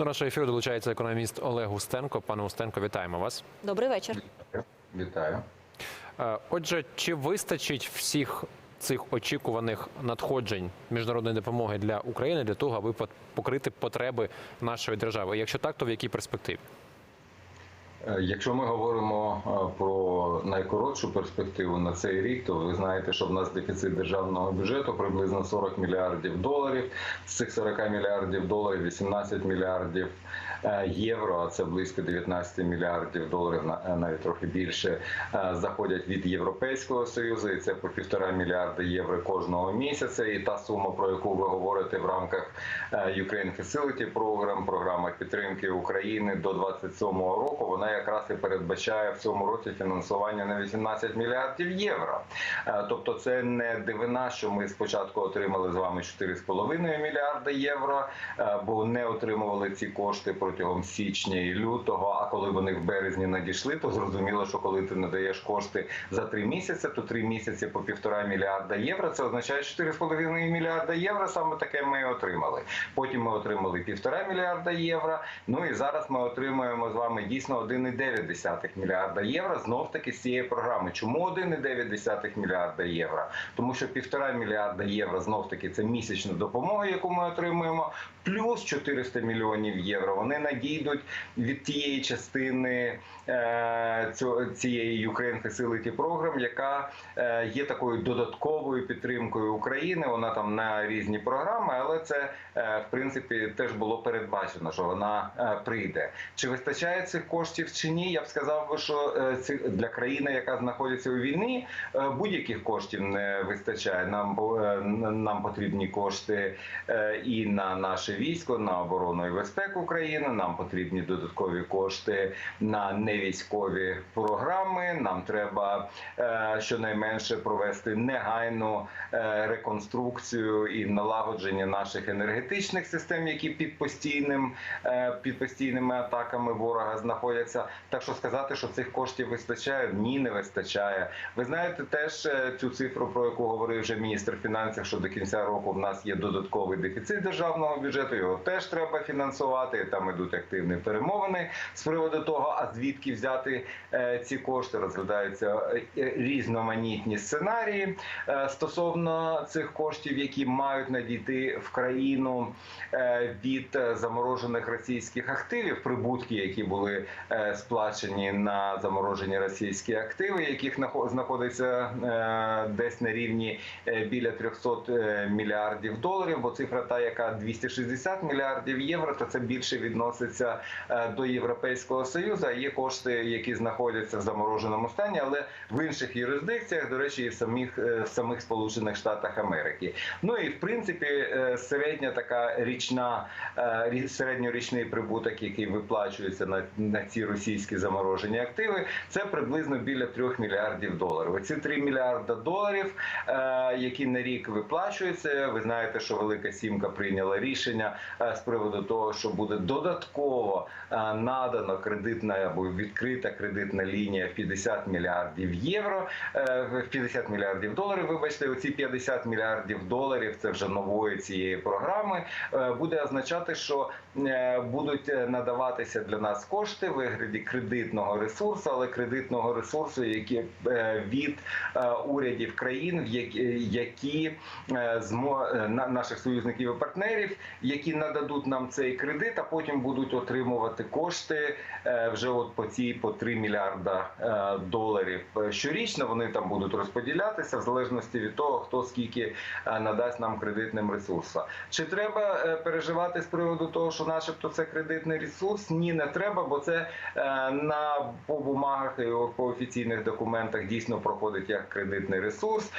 До нашого ефіру долучається економіст Олег Устенко. Пане Устенко, вітаємо вас. Добрий вечір. Вітаю. Е, Отже, чи вистачить всіх цих очікуваних надходжень міжнародної допомоги для України для того, аби покрити потреби нашої держави? Якщо так, то в якій перспективі? Е, Якщо ми говоримо е, про найкоротшу перспективу на цей рік, то ви знаєте, що в нас дефіцит державного бюджету приблизно 40 мільярдів доларів. З цих 40 мільярдів доларів 18 мільярдів євро, а це близько 19 мільярдів доларів, е, навіть трохи більше, е, заходять від Європейського союзу, і це по півтора мільярда євро кожного місяця. І та сума, про яку ви говорите в рамках е, Ukraine Facility Program, програма підтримки України до 27-го року, вона якраз і передбачає в цьому році фінансування на 18 мільярдів євро. Е, Тобто, це не дивина, що ми спочатку отримали з вами 4,5 мільярда євро, е, бо не отримували ці кошти протягом січня і лютого. А коли вони в березні надійшли, то зрозуміло, що коли ти надаєш кошти за три місяці, то три місяці по півтора мільярда євро. Це означає 4,5 мільярда євро. Саме таке ми і отримали. Потім ми отримали півтора мільярда євро. Ну і зараз ми отримуємо з вами дійсно 1,9 мільярда євро. Знов таки з цієї програми. Чому 1,9 мільярда євро? Тому що півтора мільярда євро знов таки це місячна допомога, яку ми отримуємо, плюс 400 мільйонів євро. Вони надійдуть від тієї частини е, цієї Ukraine Facility Program, яка е, є такою додатковою підтримкою України. Вона там на різні програми, але це е, в принципі теж було передбачено, що вона прийде. Чи вистачає цих коштів чи ні? Я б сказав би, що для країни, яка знаходиться у війні, будь-яких коштів не вистачає. Нам нам потрібні кошти і на наше військо, на оборону і безпеку країни. Нам потрібні додаткові кошти на невійськові програми. Нам треба е, щонайменше провести негайну е, реконструкцію і налагодження наших енергетичних систем, які під постійним е, під постійними атаками ворога знаходяться. Так що сказати, що цих коштів вистачає, ні, не вистачає. Ви знаєте теж цю цифру, про яку говорив вже міністр фінансів, що до кінця року в нас є додатковий дефіцит державного бюджету. Його теж треба фінансувати. Там ідуть активні перемовини з приводу того, а звідки взяти е, ці кошти. Розглядаються е, е, різноманітні сценарії стосовно цих коштів, які мають надійти в країну від заморожених російських активів, прибутки, які були сплачені на заморожені російські активи, яких нахо- знаходиться десь на рівні біля 300 е, мільярдів доларів. Бо цифра та, яка 260 мільярдів євро, то це більше відноситься е, до Європейського союзу. А Є кошти, які знаходяться в замороженому стані, але в інших юрисдикціях, до речі, і в самих е, в самих Сполучених Штатах Америки. Ну і в принципі, е, середня така річна середньорічний прибуток, який виплачується на, на ці російські заморожені активи, це приблизно біля 3 мільярдів доларів. Оці 3 мільярда доларів, які на рік виплачуються. Ви знаєте, що Велика Сімка прийняла рішення е, з приводу того, що буде додатково е, надано кредитна або відкрита кредитна лінія в 50 мільярдів євро, е, в 50 мільярдів доларів. Вибачте, оці 50 мільярдів доларів це вже нової цієї програми. Буде означати, що будуть надаватися для нас кошти вигляді кредитного ресурсу, але кредитного ресурсу, які від урядів країн, які, наших союзників і партнерів, які нададуть нам цей кредит, а потім будуть отримувати кошти е, вже от по ці по 3 мільярда е, доларів е, щорічно. Вони там будуть розподілятися в залежності від того, хто скільки надасть нам кредитним ресурсу. Чи треба переживати з приводу того, що, начебто, це кредитний ресурс? Ні, не треба, бо це на по бумагах і по офіційних документах дійсно проходить як кредитний ресурс.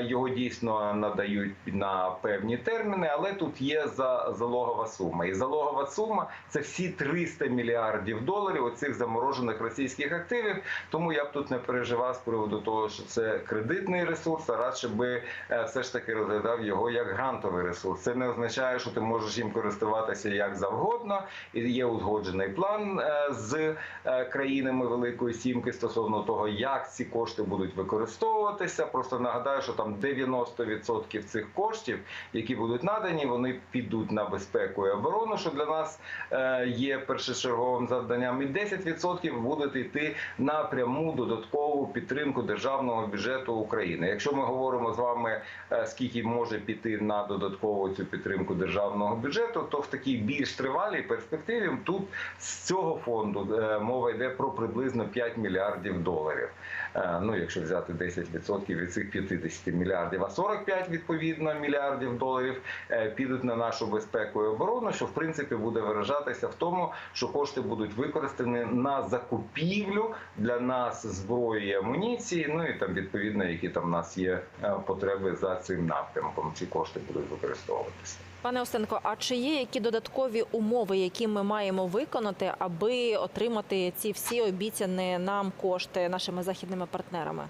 Його дійсно надають на певні терміни, але тут є за залогова сума. І залогова сума це всі 300 мільярдів доларів оцих заморожених російських активів. Тому я б тут не переживав з приводу того, що це кредитний ресурс, а радше би е, все ж таки розглядав його як грантовий ресурс. Це не означає, що ти можеш їм користуватися як завгодно, і є узгоджений план е, з е, країнами Великої Сімки стосовно того, як ці кошти будуть використовуватися. Просто нагадаю, що там 90% цих коштів, які будуть надані, вони підуть на на безпеку і оборону, що для нас е, є першочерговим завданням, і 10% будуть йти на пряму додаткову підтримку державного бюджету України. Якщо ми говоримо з вами, е, скільки може піти на додаткову цю підтримку державного бюджету, то в такій більш тривалій перспективі тут з цього фонду е, мова йде про приблизно 5 мільярдів доларів. Е, Ну, якщо взяти 10% від цих 50 мільярдів, а 45 відповідно мільярдів доларів е, підуть на нашу безпеку і оборону, що в принципі буде виражатися в тому, що кошти будуть використані на закупівлю для нас зброї і амуніції. Ну і там відповідно, які там в нас є е, потреби за цим напрямком. Ці кошти будуть використовуватися. Пане Остенко, а чи є які додаткові умови, які ми маємо виконати, аби отримати ці всі обіцяні нам кошти нашими західними партнерами?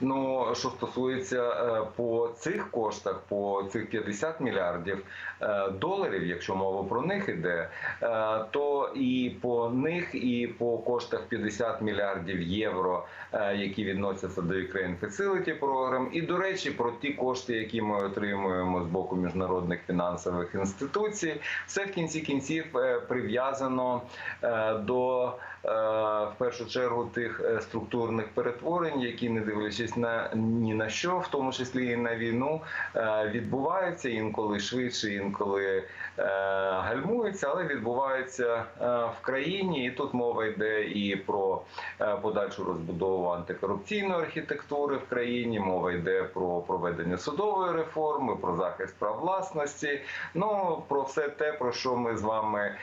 Ну, що стосується е, по цих коштах, по цих 50 мільярдів е, доларів, якщо мова про них іде, е, то і по них, і по коштах 50 мільярдів євро, які відносяться до Ukraine Facility Program, і до речі, про ті кошти, які ми отримуємо з боку міжнародних фінансових інституцій, все в кінці кінців прив'язано до в першу чергу тих структурних перетворень, які не дивлячись на ні на що, в тому числі і на війну, е, відбуваються інколи швидше, інколи е, гальмуються, але відбуваються е, в країні. І тут мова йде і про подальшу розбудову антикорупційної архітектури в країні. Мова йде про проведення судової реформи, про захист прав власності. Ну про все те, про що ми з вами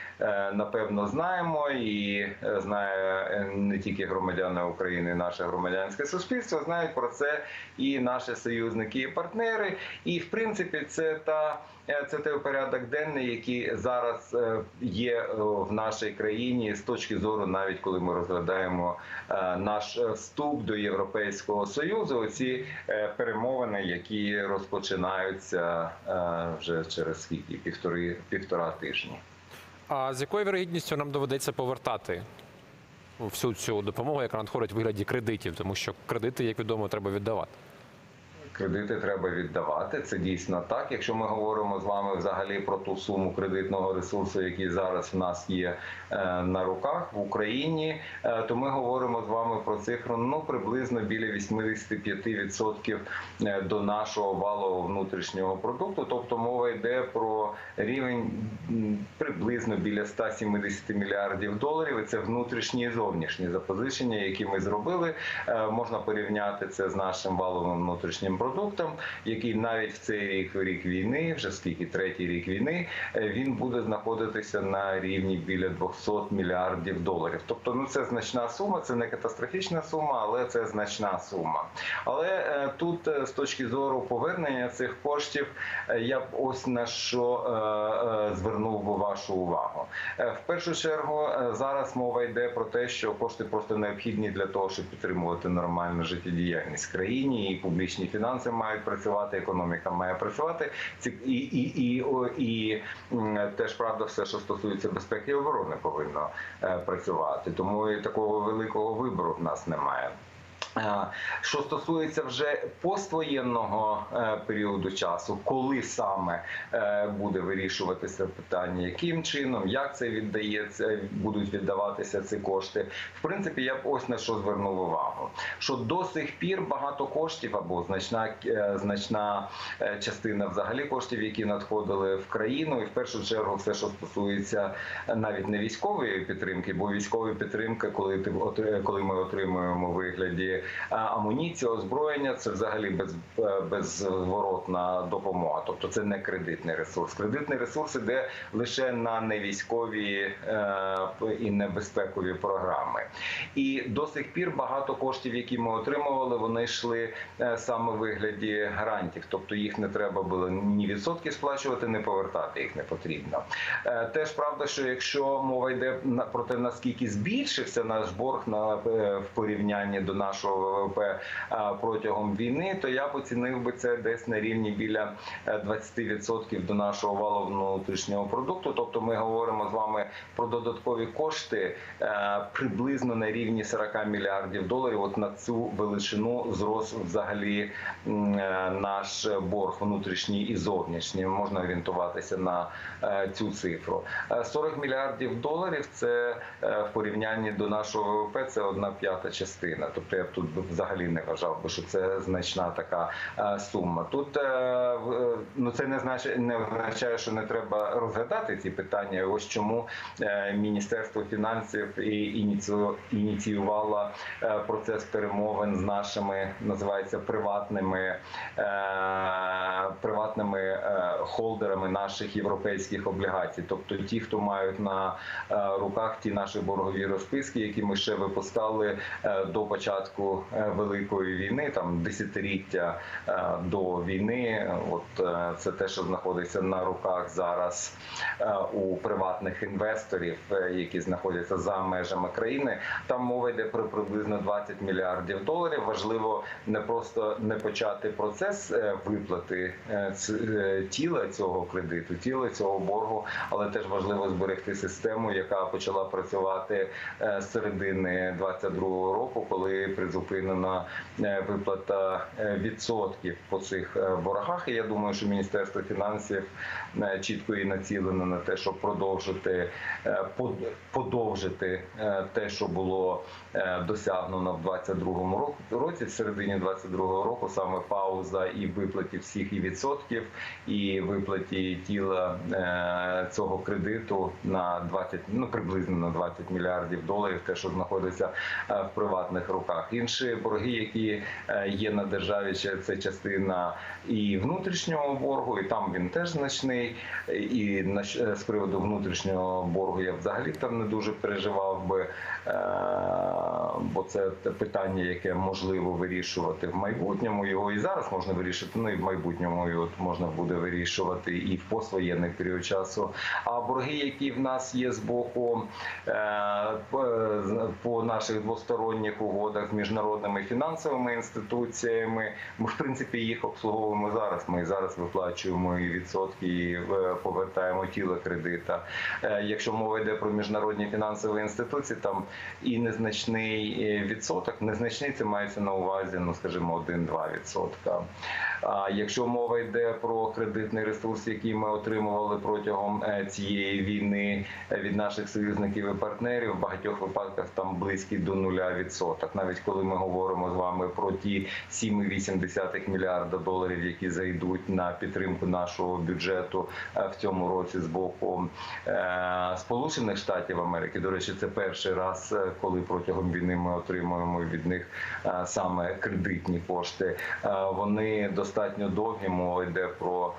напевно знаємо, і знає не тільки громадяни України, наше громадянське суспільство, знають про це і наші союзники і партнери. І в принципі, це та. е, Це той порядок денний, який зараз е, є е, в нашій країні з точки зору, навіть коли ми розглядаємо наш вступ до Європейського союзу. Оці перемовини, які розпочинаються вже через скільки півтори півтора тижні. А з якою вірогідністю нам доведеться повертати всю цю допомогу, яка надходить в вигляді кредитів, тому що кредити, як відомо, треба віддавати. Кредити треба віддавати. Це дійсно так. Якщо ми говоримо з вами взагалі про ту суму кредитного ресурсу, який зараз в нас є е, на руках в Україні, е, то ми говоримо з вами про цифру ну приблизно біля 85% е, до нашого валового внутрішнього продукту. Тобто мова йде про рівень приблизно біля 170 мільярдів доларів. І це внутрішні і зовнішні запозичення, які ми зробили. Можна порівняти це з нашим валовим внутрішнім продуктом, який навіть в цей рік, рік війни, вже скільки третій рік війни, е, він буде знаходитися на рівні біля 200 мільярдів доларів. Тобто, ну це значна сума, це не катастрофічна сума, але це значна сума. Але е, тут е, з точки зору повернення цих коштів, я б ось на що звернув би вашу увагу. В першу чергу зараз мова йде про те, що кошти просто необхідні для того, щоб підтримувати нормальну життєдіяльність в країні, і публічні фінанси мають працювати, економіка має працювати. І, і, і, і теж правда, все, що стосується безпеки і оборони, повинно е, працювати. Тому такого великого вибору в нас немає. Що стосується вже поствоєнного е, періоду часу, коли саме е, буде вирішуватися питання, яким чином, як це віддається, будуть віддаватися ці кошти. В принципі, я б ось на що звернув увагу. Що до сих пір багато коштів або значна е, значна частина взагалі коштів, які надходили в країну, і в першу чергу все, що стосується навіть не військової підтримки, бо військова підтримка, коли ти коли ми отримуємо вигляді а, амуніції, озброєння, це взагалі без, е, беззворотна допомога. Тобто це не кредитний ресурс. Кредитний ресурс іде лише на невійськові е, і небезпекові програми. І до сих пір багато коштів, які ми отримували, вони йшли е, саме в вигляді грантів. Тобто їх не треба було ні відсотки сплачувати, ні повертати їх не потрібно. Е, Теж правда, що якщо мова йде на- про те, наскільки збільшився наш борг на е, в порівнянні до нашого ВВП е, протягом війни, то я б оцінив би це десь на рівні біля е, 20% до нашого валового внутрішнього продукту. Тобто, ми говоримо з вами про додаткові кошти е, приблизно на рівні 40 мільярдів доларів. От на цю величину зрос взагалі е, наш борг внутрішній і зовнішній. Можна орієнтуватися на е, цю цифру. Е, 40 мільярдів доларів це е, в порівнянні до нашого ВВП це одна п'ята частина. Тобто я тут взагалі не вважав би, що це значна така е, сума. Тут е, е, ну це не значить, не означає, що не треба розглядати ці питання. Ось чому Міністерство фінансів і ініціювало процес перемовин з нашими називається приватними приватними холдерами наших європейських облігацій, тобто ті, хто мають на е, руках ті наші боргові розписки, які ми ще випускали е, до початку е, великої війни, там десятиліття до війни. От це те, що знаходиться на руках зараз у приватних інвесторів, які знаходяться за межами країни. Там мова йде про приблизно 20 мільярдів доларів. Важливо не просто не почати процес виплати е, тіла цього кредиту, тіла цього боргу, але теж важливо зберегти систему, яка почала працювати е, з середини 22-го року, коли призупинена е, виплата е, відсотків по цих боргах. І я думаю, що міністерство фінансів чітко і націлено на те, щоб продовжити подовжити те, що було досягнено в 22-му року році, в середині 22-го року, саме пауза і виплаті всіх і відсотків, і виплаті тіла е, цього кредиту на 20, ну приблизно на 20 мільярдів доларів, те, що знаходиться е, в приватних руках. Інші борги, які е, є на державі, це частина і внутрішнього боргу, і там він теж значний. І з приводу внутрішнього боргу я взагалі там не дуже переживав би, бо це питання, яке можливо вирішувати в майбутньому. Його і зараз можна вирішити. Ну і в майбутньому його можна буде вирішувати і в поствоєнний період часу. А борги, які в нас є з боку е, по- наших двосторонніх угодах з міжнародними фінансовими інституціями, ми в принципі їх обслуговуємо зараз. Ми зараз виплачуємо і відсотки, і е, повертаємо тіло кредита. Е, Якщо мова йде про міжнародні фінансові інституції, там і незначний відсоток, незначний це мається на увазі, ну скажімо, 1-2 відсотка. А якщо мова йде про кредитний ресурс, який ми отримували протягом е, цієї війни е, від наших союзників і партнерів, в багатьох випадках там близький до нуля відсоток. Навіть коли ми говоримо з вами про ті 7,8 мільярда доларів, які зайдуть на підтримку нашого бюджету е, в цьому році з боку Сполучених Штатів Америки. До речі, це перший раз, коли протягом війни ми отримуємо від них саме кредитні кошти. Вони достатньо довгі. Мова йде про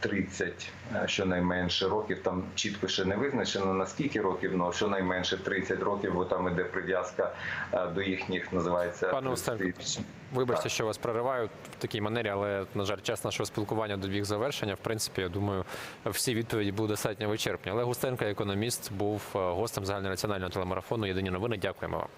30 е, щонайменше років. Там чітко ще не визначено на скільки років, але щонайменше 30 років, бо там іде прив'язка е, до їхніх називається Пане тисяч. Вибачте, Так. що вас прориваю в такій манері, але на жаль, час нашого спілкування добіг завершення. В принципі, я думаю, всі відповіді були достатньо вичерпні. Олег Густенко, економіст, був е, гостем загальнонаціонального телемарафону. Єдині новини. Дякуємо вам.